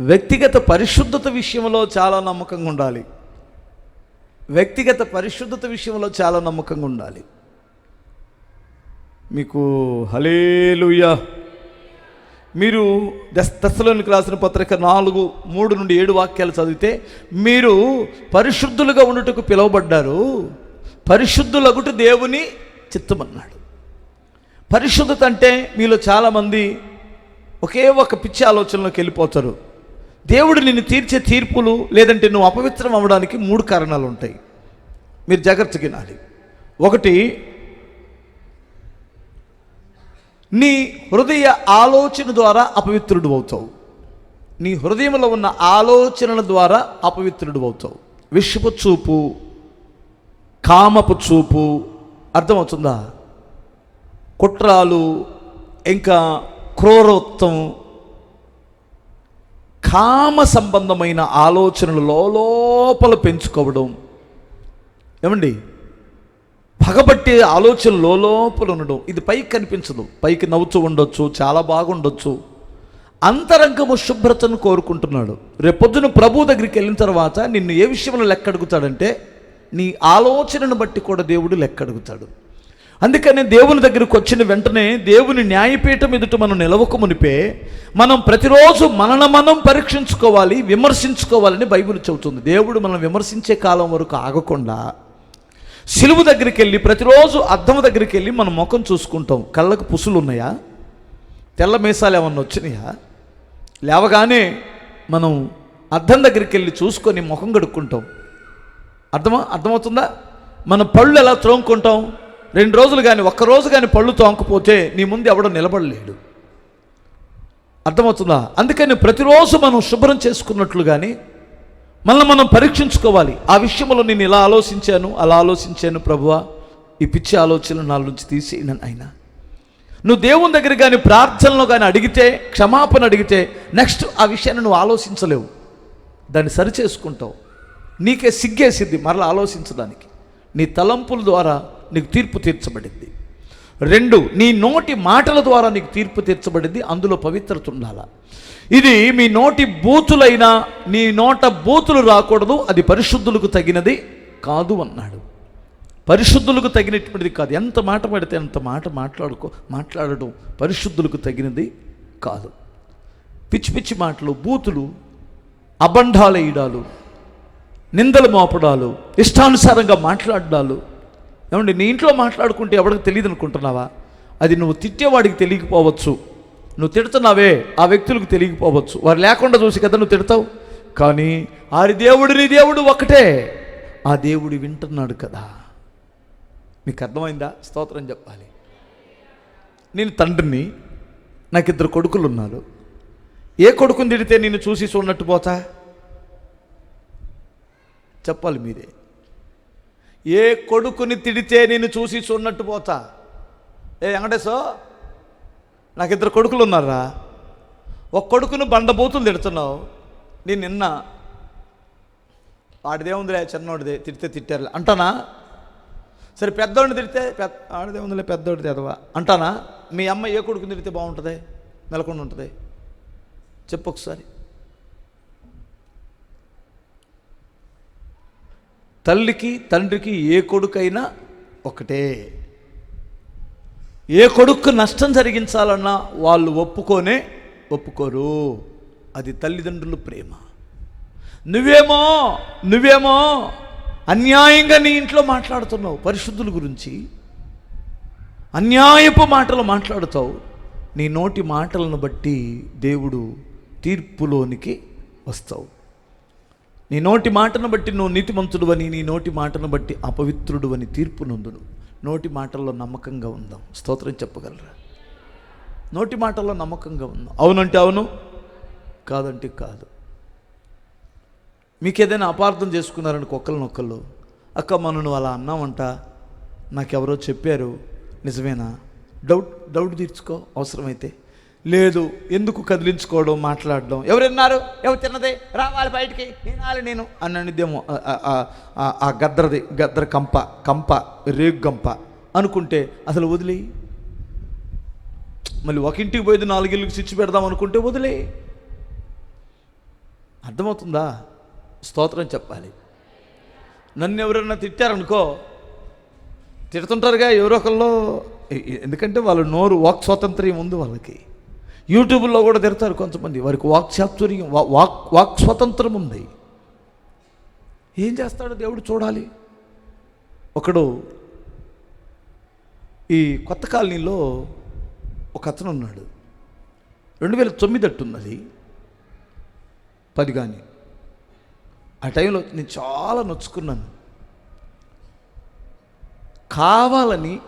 వ్యక్తిగత పరిశుద్ధత విషయంలో చాలా నమ్మకంగా ఉండాలి. వ్యక్తిగత పరిశుద్ధత విషయంలో చాలా నమ్మకంగా ఉండాలి. మీకు హలేలుయా మీరు దస్తలోనికి రాసిన పత్రిక నాలుగు మూడు నుండి ఏడు వాక్యాలు చదివితే మీరు పరిశుద్ధులుగా ఉండుటకు పిలువబడ్డారు. పరిశుద్ధులగుట దేవుని చిత్తమన్నాడు. పరిశుద్ధత అంటే మీలో చాలామంది ఒకే ఒక పిచ్చి ఆలోచనలోకి వెళ్ళిపోతారు. దేవుడు నిన్ను తీర్చే తీర్పులు లేదంటే నువ్వు అపవిత్రం అవ్వడానికి మూడు కారణాలు ఉంటాయి. మీరు జాగ్రత్త వినాలి. ఒకటి నీ హృదయ ఆలోచన ద్వారా అపవిత్రుడు అవుతావు. నీ హృదయంలో ఉన్న ఆలోచనల ద్వారా అపవిత్రుడు అవుతావు. విషపు చూపు కామపు చూపు అర్థమవుతుందా? కుట్రాలు ఇంకా క్రూరత్వం కామ సంబంధమైన ఆలోచనలు లోపల పెంచుకోవడం. ఏమండి? పగబట్టే ఆలోచన లోపల ఉండడం. ఇది పైకి కనిపించదు. పైకి నవ్వుతూ ఉండొచ్చు చాలా బాగుండొచ్చు. అంతరంగము శుభ్రతను కోరుకుంటున్నాడు. రేపొద్దున ప్రభు దగ్గరికి వెళ్ళిన తర్వాత నిన్ను ఏ విషయంలో లెక్క అడుగుతాడంటే నీ ఆలోచనను బట్టి కూడా దేవుడు లెక్క అడుగుతాడు అందుకని దేవుని దగ్గరికి వచ్చిన వెంటనే దేవుని న్యాయపీఠం ఎదుట మనం నిలవక మునిపే మనం ప్రతిరోజు మనన మనం పరీక్షించుకోవాలి విమర్శించుకోవాలని బైబిల్ చెబుతుంది. దేవుడు మనం విమర్శించే కాలం వరకు ఆగకుండా సిలువు దగ్గరికి వెళ్ళి ప్రతిరోజు అద్దం దగ్గరికి వెళ్ళి మన ముఖం చూసుకుంటాం. కళ్ళకు పుసులు ఉన్నాయా తెల్ల మీసాలు ఏమన్నా వచ్చినాయా? లేవగానే మనం అద్దం దగ్గరికి వెళ్ళి చూసుకొని ముఖం కడుక్కుంటాం. అర్థమా? అర్థమవుతుందా? మన పళ్ళు ఎలా త్రోముకుంటాం రెండు రోజులు కానీ ఒక్క రోజు కానీ పళ్ళు తోంకపోతే నీ ముందు ఎవడో నిలబడలేడు. అర్థమవుతుందా? అందుకని ప్రతిరోజు మనం శుభ్రం చేసుకున్నట్లు కానీ మనల్ని మనం పరీక్షించుకోవాలి. ఆ విషయంలో నేను ఇలా ఆలోచించాను అలా ఆలోచించాను ప్రభువా. ఈ పిచ్చి ఆలోచనలు నా నుంచి తీసేయను ఆయన నువ్వు దేవుని దగ్గర కానీ ప్రార్థనలో కానీ అడిగితే క్షమాపణ అడిగితే నెక్స్ట్ ఆ విషయాన్ని నువ్వు ఆలోచించలేవు. దాన్ని సరిచేసుకుంటావు. నీకే సిగ్గేసిద్ది మరలా ఆలోచించడానికి. నీ తలంపుల ద్వారా నీకు తీర్పు తీర్చబడింది. రెండు నీ నోటి మాటల ద్వారా నీకు తీర్పు తీర్చబడింది అందులో పవిత్రత ఉండాల. ఇది మీ నోటి బూతులైనా నీ నోట బూతులు రాకూడదు అది పరిశుద్ధులకు తగినది కాదు అన్నాడు. పరిశుద్ధులకు తగినటువంటిది కాదు. ఎంత మాట పడితే అంత మాట మాట్లాడుకో మాట్లాడడం పరిశుద్ధులకు తగినది కాదు. పిచ్చి పిచ్చి మాటలు బూతులు అబండాలు వేయడాలు నిందలు మోపడాలు ఇష్టానుసారంగా మాట్లాడడాలు ఏమండి నీ ఇంట్లో మాట్లాడుకుంటే ఎవరికి తెలియదు అనుకుంటున్నావా? అది నువ్వు తిట్టేవాడికి తెలియకపోవచ్చు. నువ్వు తిడుతున్నావే ఆ వ్యక్తులకు తెలియకపోవచ్చు. వారు లేకుండా చూసి కదా నువ్వు తిడతావు? కానీ ఆరి దేవుడు నీ దేవుడు ఒకటే ఆ దేవుడు వింటున్నాడు కదా. మీకు అర్థమైందా? స్తోత్రం చెప్పాలి. నేను తండ్రిని నాకు ఇద్దరు కొడుకులు ఉన్నారు. ఏ కొడుకుని తిడితే నేను చూసి చూడనట్టు పోతా? చెప్పాలి మీరే. ఏ కొడుకుని తిడితే నేను చూసి చూడనట్టు పోతా? ఏ వెంకటేశో నాకు ఇద్దరు కొడుకులు ఉన్నారా ఒక కొడుకును బండబూతులు తిడుతున్నావు. నేను నిన్న వాడిదేముందిలే చిన్నోడిదే తిడితే తిట్టారు అంటానా? సరే పెద్దోడిని తిడితే పెద్ద ఆడిదేముందిలే పెద్దోడిది అదవా? అంటానా? మీ అమ్మ ఏ కొడుకుని తిడితే బాగుంటుంది? నెలకొండ ఉంటుంది చెప్పు ఒకసారి. తల్లికి తండ్రికి ఏ కొడుకైనా ఒకటే. ఏ కొడుకు నష్టం జరిగించాలన్నా వాళ్ళు ఒప్పుకోనే ఒప్పుకోరు. అది తల్లిదండ్రుల ప్రేమ. నువ్వేమో నువ్వేమో అన్యాయంగా నీ ఇంట్లో మాట్లాడుతున్నావు పరిశుద్ధుల గురించి. అన్యాయపు మాటలు మాట్లాడుతావు. నీ నోటి మాటలను బట్టి దేవుడు తీర్పులోనికి వస్తావు. నీ నోటి మాటను బట్టి నువ్వు నీతిమంతుడు అని నీ నోటి మాటను బట్టి అపవిత్రుడు అని తీర్పు నొందును. నోటి మాటల్లో నమ్మకంగా ఉందాం. స్తోత్రం చెప్పగలరా? నోటి మాటల్లో నమ్మకంగా ఉందాం. అవునంటే అవును కాదంటే కాదు. మీకు ఏదైనా అపార్థం చేసుకున్నారని ఒకళ్ళనొక్కళ్ళు అక్క మనం నువ్వు అలా అన్నామంట నాకెవరో చెప్పారు నిజమేనా? డౌట్ డౌట్ తీర్చుకో అవసరమైతే. లేదు ఎందుకు కదిలించుకోవడం మాట్లాడడం? ఎవరున్నారు? ఎవరు తిన్నది? రావాలి బయటికి. తినాలి నేను అన్నదేమో ఆ గద్దరది గద్దర కంప కంప రేగు గంప అనుకుంటే అసలు వదిలే. మళ్ళీ ఒక ఇంటికి పోయేది నాలుగిళ్ళకి స్విచ్ పెడదాం అనుకుంటే వదిలే. అర్థమవుతుందా? స్తోత్రం చెప్పాలి. నన్ను ఎవరైనా తిట్టారనుకో తిడుతుంటారుగా ఎవరో ఒకళ్ళు. ఎందుకంటే వాళ్ళు నోరు వాక్ స్వాతంత్ర్యం ఉంది వాళ్ళకి. యూట్యూబ్లో కూడా తిడతారు కొంతమంది. వారికి వాక్ చాతుర్యం వా- వాక్ వాక్ స్వతంత్రం ఉంది. ఏం చేస్తాడు దేవుడు చూడాలి. ఒకడు ఈ కొత్త కాలనీలో ఒక అతను ఉన్నాడు. రెండు వేల తొమ్మిది అట్టున్నది. పది కానీ ఆ టైంలో నేను చాలా నొచ్చుకున్నాను. కావాలని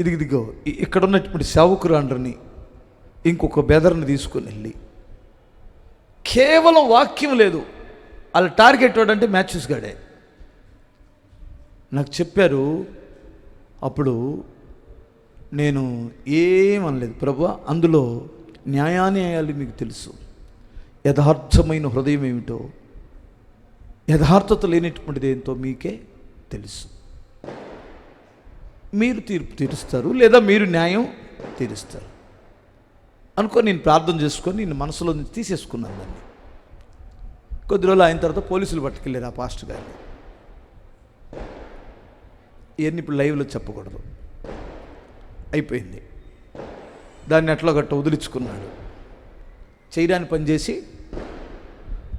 ఇది ఇదిగో ఇ- ఇక్కడ ఉన్నటువంటి సేవకురాండ్రని ఇంకొక బెదర్ని తీసుకుని వెళ్ళి. కేవలం వాక్యం లేదు. వాళ్ళ టార్గెట్ వాడంటే మ్యాచెస్ గాడే. నాకు చెప్పారు అప్పుడు నేను ఏమనలేదు ప్రభు అందులో న్యాయాన్యాయాలు మీకు తెలుసు. యథార్థమైన హృదయం ఏమిటో యథార్థత లేనటువంటిది ఏంటో మీకే తెలుసు. మీరు తీర్పు తీరుస్తారు లేదా మీరు న్యాయం తీరుస్తారు. అనుకో నేను ప్రార్థన చేసుకొని నేను మనసులో నుంచి తీసేసుకున్నాను దాన్ని. కొద్ది రోజులు అయిన తర్వాత పోలీసులు పట్టుకెళ్ళారు ఆ పాస్టర్ గారిని. ఇవన్నీ ఇప్పుడు లైవ్లో చెప్పకూడదు. అయిపోయింది. దాన్ని ఎట్లా గట్ట వదిలించుకున్నాడు. చేయడానికి పనిచేసి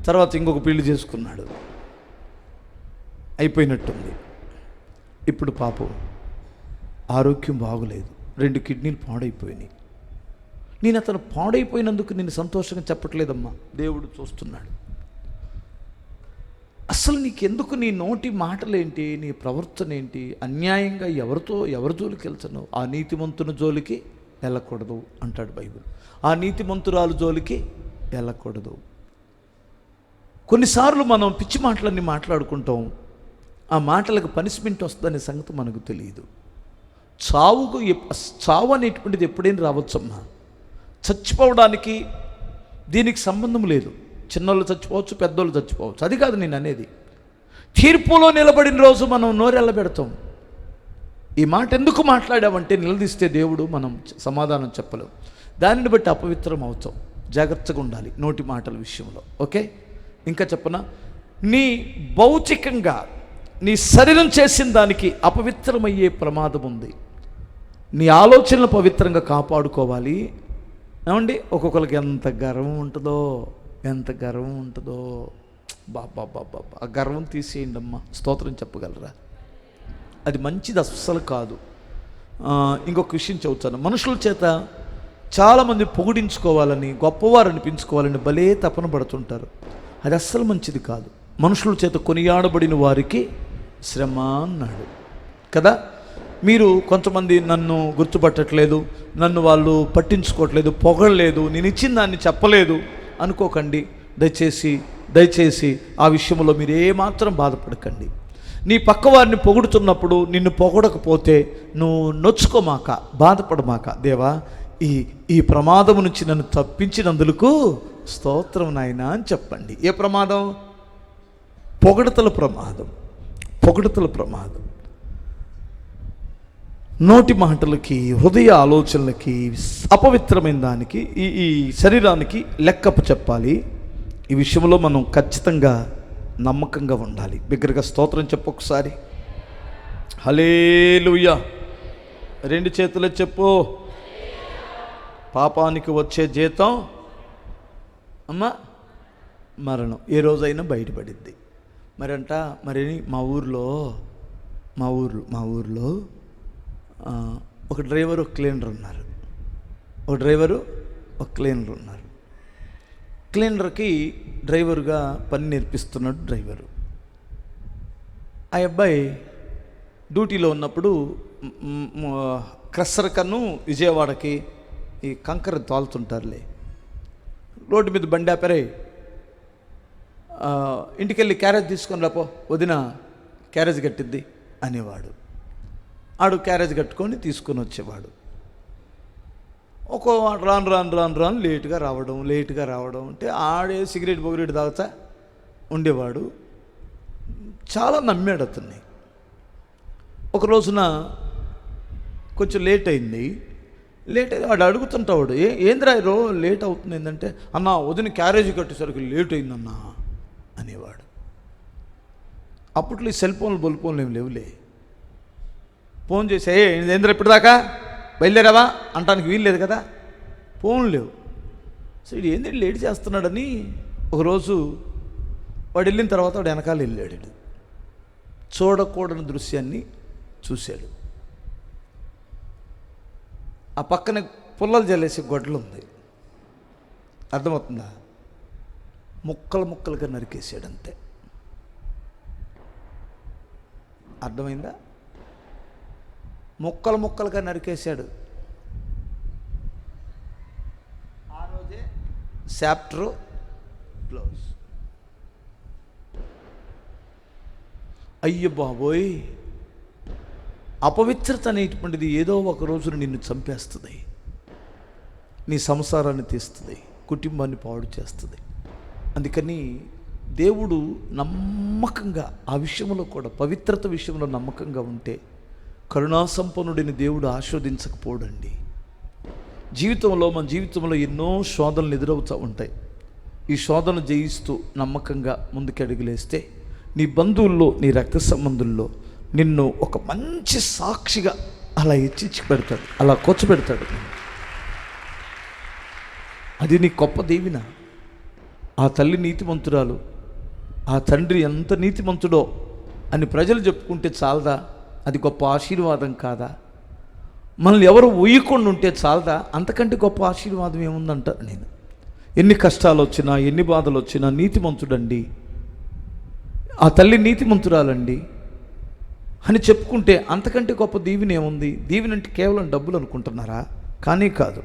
తర్వాత ఇంకొక పెళ్ళి చేసుకున్నాడు. అయిపోయినట్టుంది. ఇప్పుడు పాపం ఆరోగ్యం బాగోలేదు. రెండు కిడ్నీలు పాడైపోయినాయి. నేను అతను పాడైపోయినందుకు నేను సంతోషంగా చెప్పట్లేదమ్మా. దేవుడు చూస్తున్నాడు. అసలు నీకెందుకు నీ నోటి మాటలేంటి నీ ప్రవర్తన ఏంటి అన్యాయంగా ఎవరితో ఎవరి జోలికి వెళ్తున్నావు? ఆ నీతిమంతుని జోలికి వెళ్ళకూడదు అంటాడు బైబిల్. ఆ నీతిమంతురాలు జోలికి వెళ్ళకూడదు. కొన్నిసార్లు మనం పిచ్చి మాటలన్నీ మాట్లాడుకుంటాం. ఆ మాటలకు పనిష్మెంట్ వస్తుందనే సంగతి మనకు తెలియదు చావుకు చావు అనేటువంటిది ఎప్పుడైనా రావచ్చమ్మా. చచ్చిపోవడానికి దీనికి సంబంధం లేదు. చిన్నోళ్ళు చచ్చిపోవచ్చు పెద్దోళ్ళు చచ్చిపోవచ్చు. అది కాదు నేను అనేది. తీర్పులో నిలబడిన రోజు మనం నోరెళ్ళ పెడతాం. ఈ మాట ఎందుకు మాట్లాడామంటే నిలదీస్తే దేవుడు మనం సమాధానం చెప్పలేం. దానిని బట్టి అపవిత్రం అవుతాం. జాగ్రత్తగా ఉండాలి నోటి మాటల విషయంలో. ఓకే? ఇంకా చెప్పన? నీ భౌతికంగా నీ శరీరం చేసిన దానికి అపవిత్రమయ్యే ప్రమాదం ఉంది. నీ ఆలోచనలు పవిత్రంగా కాపాడుకోవాలి. ఏమండి? ఒక్కొక్కరికి ఎంత గర్వం ఉంటుందో ఎంత గర్వం ఉంటుందో. బాబా బాబా ఆ గర్వం తీసేయండి అమ్మా స్తోత్రం చెప్పగలరా? అది మంచిది అస్సలు కాదు. ఇంకొక విషయం చెబుతాను. మనుషుల చేత చాలామంది పొగిడించుకోవాలని గొప్పవారు అనిపించుకోవాలని భలే తపన పడుతుంటారు. అది అస్సలు మంచిది కాదు. మనుషుల చేత కొనియాడబడిన వారికి శ్రమ అన్నాడు. కదా? మీరు కొంతమంది నన్ను గుర్తుపట్టట్లేదు నన్ను వాళ్ళు పట్టించుకోవట్లేదు పొగడలేదు నేను ఇచ్చిన దాన్ని చెప్పలేదు అనుకోకండి. దయచేసి దయచేసి ఆ విషయంలో మీరు ఏమాత్రం బాధపడకండి. నీ పక్కవారిని పొగుడుతున్నప్పుడు నిన్ను పొగడకపోతే నువ్వు నొచ్చుకోమాక బాధపడమాక దేవా ఈ ఈ ప్రమాదం నుంచి నన్ను తప్పించినందుకు స్తోత్రం నాయనా అని చెప్పండి. ఏ ప్రమాదం? పొగడతల ప్రమాదం. పొగడతల ప్రమాదం. నోటి మాటలకి హృదయ ఆలోచనలకి అపవిత్రమైన దానికి ఈ ఈ శరీరానికి లెక్కపు చెప్పాలి. ఈ విషయంలో మనం ఖచ్చితంగా నమ్మకంగా ఉండాలి. బిగ్గరగా స్తోత్రం చెప్పు ఒకసారి. హలేలుయ్య రెండు చేతులు చెప్పు. పాపానికి వచ్చే జీతం. అమ్మా మరణం. ఏ రోజైనా బయటపడిద్ది. మరంట మరి మా ఊర్లో మా ఊర్లో మా ఊర్లో ఒక డ్రైవరు ఒక క్లీనర్ ఉన్నారు. ఒక డ్రైవరు ఒక క్లీనర్ ఉన్నారు. క్లీనర్కి డ్రైవర్గా పని నేర్పిస్తున్నాడు డ్రైవరు. ఆ అబ్బాయి డ్యూటీలో ఉన్నప్పుడు క్రస్సర్ కన్ను విజయవాడకి ఈ కంకర తోలుతుంటారులే. రోడ్డు మీద బండి ఆపరే ఇంటికెళ్ళి క్యారేజ్ తీసుకొని రాపో వదిన క్యారేజ్ కట్టిద్ది అనేవాడు. ఆడు క్యారేజ్ కట్టుకొని తీసుకొని వచ్చేవాడు. ఒక్కో రాను రాను రాను రాను లేటుగా రావడం లేటుగా రావడం అంటే ఆడే సిగరెట్ బొగరెట్ తాగుతా ఉండేవాడు. చాలా నమ్మాడు అతన్ని. ఒక రోజున కొంచెం లేట్ అయింది. లేట్ అయింది వాడు అడుగుతుంటాడు ఏ ఏంద్రా రో లేట్ అవుతుంది ఏంటంటే అన్న వదిన క్యారేజీ కట్టేసరికి లేట్ అయిందన్నా అనేవాడు. అప్పట్లో ఈ సెల్ ఫోన్లు బొల్ ఫోన్లు ఏమి లేవులే. ఫోన్ చేసి ఏ ఏంద్ర ఇప్పటిదాకా? బయలుదేరావా? అంటానికి వీలు లేదు కదా. ఫోన్ లేవు. సో ఇది ఏంది లేట్ చేస్తున్నాడని? ఒకరోజు వాడు వెళ్ళిన తర్వాత వాడు వెనకాల వెళ్ళాడు చూడకూడని దృశ్యాన్ని చూశాడు. ఆ పక్కన పుల్లలు జల్లేసి గొడ్డలు ఉంది. అర్థమవుతుందా? ముక్కలు ముక్కలుగా నరికేసాడు అంతే. అర్థమైందా? ముక్కలు ముక్కలుగా నరికేశాడు. ఆ రోజే చాప్టర్ క్లోజ్ అయ్య బాబోయ్! అపవిత్రత అనేటువంటిది ఏదో ఒక రోజున నిన్ను చంపేస్తుంది. నీ సంసారాన్ని తీస్తుంది కుటుంబాన్ని పాడు చేస్తుంది. అందుకని దేవుడు నమ్మకంగా ఆ విషయంలో కూడా పవిత్రత విషయంలో నమ్మకంగా ఉంటే కరుణాసంపన్నుడిని దేవుడు ఆస్వాదించకపోడండి జీవితంలో మన జీవితంలో ఎన్నో శోధనలు ఎదురవుతూ ఉంటాయి. ఈ శోధన జయిస్తూ నమ్మకంగా ముందుకడుగులేస్తే నీ బంధువుల్లో నీ రక్త సంబంధుల్లో నిన్ను ఒక మంచి సాక్షిగా అలా హెచ్చించి పెడతాడు అలా కూర్చోబెడతాడు. అది నీ గొప్ప దీవిన ఆ తల్లి నీతిమంతురాలు ఆ తండ్రి ఎంత నీతిమంతుడో అని ప్రజలు చెప్పుకుంటే చాలదా? అది గొప్ప ఆశీర్వాదం కాదా? మనల్ని ఎవరు ఊయకుండా ఉంటే చాలదా? అంతకంటే గొప్ప ఆశీర్వాదం ఏముందంట? నేను. ఎన్ని కష్టాలు వచ్చినా ఎన్ని బాధలు వచ్చినా నీతిమంతుడండి. ఆ తల్లి నీతిమంతురాలండి. అని చెప్పుకుంటే అంతకంటే గొప్ప దీవెన ఏముంది దీవెన అంటే కేవలం డబ్బులు అనుకుంటున్నారా? కానీ కాదు.